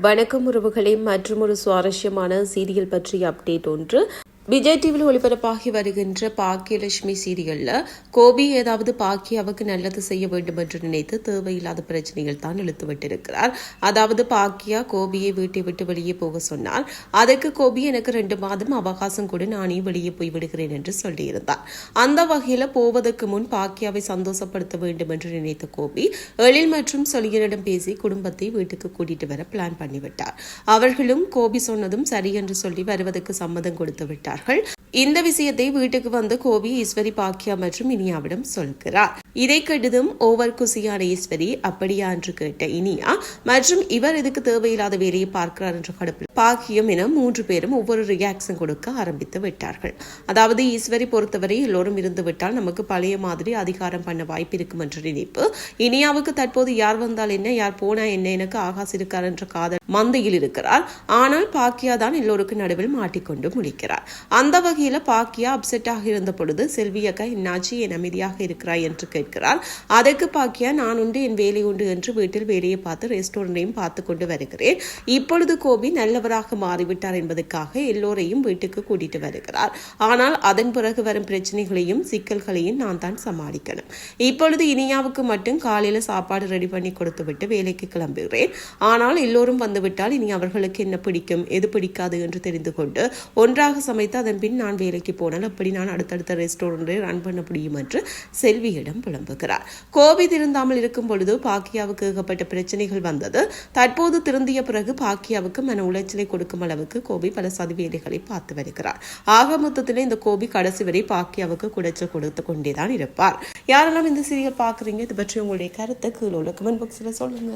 வணக்கம் உறவுகளை. மற்றும் ஒரு சுவாரஸ்யமான சீரியல் பற்றிய அப்டேட் ஒன்று. விஜய் டிவியில் ஒளிபரப்பாகி வருகின்ற பாக்கியலட்சுமி சீரியல்ல கோபி ஏதாவது பாக்கியாவுக்கு நல்லது செய்ய வேண்டும் என்று நினைத்து தேவையில்லாத பிரச்சனைகள் தான் இழுத்து விட்டிருக்கிறார். அதாவது பாக்கியா கோபியை வீட்டை விட்டு வெளியே போக சொன்னார். அதற்கு கோபி எனக்கு ரெண்டு மாதம் அவகாசம் கூட நானே வெளியே போய் விடுகிறேன் என்று சொல்லியிருந்தார். அந்த வகையில போவதற்கு முன் பாக்கியாவை சந்தோஷப்படுத்த வேண்டும் என்று நினைத்த கோபி எழில் மற்றும் சொலியனிடம் பேசி குடும்பத்தை வீட்டுக்கு கூட்டிட்டு வர பிளான் பண்ணிவிட்டார். அவர்களும் கோபி சொன்னதும் சரி என்று சொல்லி வருவதற்கு சம்மதம் கொடுத்து விட்டார். விட்டார்கள் இந்த விஷயத்தை வீட்டுக்கு வந்து கோபி ஈஸ்வரி பாக்கியா மற்றும் இனியாவிடம் சொல்கிறார். இதை கெடுதும் ஓவர் குசியான ஈஸ்வரி அப்படியா? என்று கேட்ட இனியா மற்றும் இவர் இதுக்கு தேவையில்லாத வேலையை பார்க்கிறார்? என்ற கடுப்பில் பாக்கியம் என மூன்று பேரும் ஒவ்வொரு ரியாக்ஷன் கொடுக்க ஆரம்பித்து விட்டார்கள். அதாவது ஈஸ்வரி பொறுத்தவரை எல்லோரும் இருந்து விட்டால் நமக்கு பழைய மாதிரி அதிகாரம் பண்ண வாய்ப்பு இருக்கும் என்ற நினைப்பு. இனியாவுக்கு தற்போது யார் வந்தால் என்ன யார் போனா என்ன எனக்கு ஆகாஷ் இருக்கார் என்ற காதல் மந்தையில் இருக்கிறார். ஆனால் பாக்கியா தான் எல்லோருக்கும் நடுவில் மாட்டிக்கொண்டு முடிக்கிறார் அந்த வகையில பாக்கியா அப்செட்டாக இருந்த பொழுது செல்வி அக்கா என்னாச்சு? என் அமைதியாக இருக்கிறாய்? என்று கேட்கிறார். அதற்கு பாக்கியா நான் உண்டு என் வேலை உண்டு என்று வீட்டில் வேலையை பார்த்து ரெஸ்டாரண்டையும் பார்த்து கொண்டு வருகிறேன். இப்பொழுது கோபி நல்லவர் நல்லவராக மாறிவிட்டார் என்பதற்காக எல்லோரையும் வீட்டுக்கு கூட்டிட்டு வருகிறார். ஆனால் அதன் பிறகு வரும் பிரச்சனைகளையும் சிக்கல்களையும் நான் தான் சமாளிக்கணும். இப்பொழுது இனியாவுக்கு மட்டும் காலையில சாப்பாடு ரெடி பண்ணி கொடுத்து விட்டு வேலைக்கு கிளம்புகிறேன். ஆனால் எல்லோரும் வந்துவிட்டால் இனி அவர்களுக்கு என்ன பிடிக்கும் எது பிடிக்காது என்று தெரிந்து கொண்டு ஒன்றாக சமைத்து அதன் பின் நான் வேலைக்கு போனால் அப்படி நான் அடுத்தடுத்த ரெஸ்டாரண்ட்டை ரன் பண்ண முடியும் என்று செல்வியிடம் புலம்புகிறார். கோபி திருந்தாமல் இருக்கும் பொழுது பாக்கியாவுக்கு ஏகப்பட்ட பிரச்சனைகள் வந்தது. தற்போது திருந்திய பிறகு பாக்கியாவுக்கு மன உளைச்சல் கொடுக்கும் அளவுக்கு கோபி பல சதிவேலைகளை பார்த்து வருகிறார். ஆக மொத்தத்தில் இந்த கோபி கடைசி வரை பாக்கியாவுக்கு குடைச்சல் கொடுத்து கொண்டேதான் இருப்பார். யாரெல்லாம் இந்த சீரியல் பார்க்குறீங்க இது பற்றி உங்களுடைய கருத்தை கீழே உள்ள கமெண்ட் பாக்ஸில் சொல்லுங்க.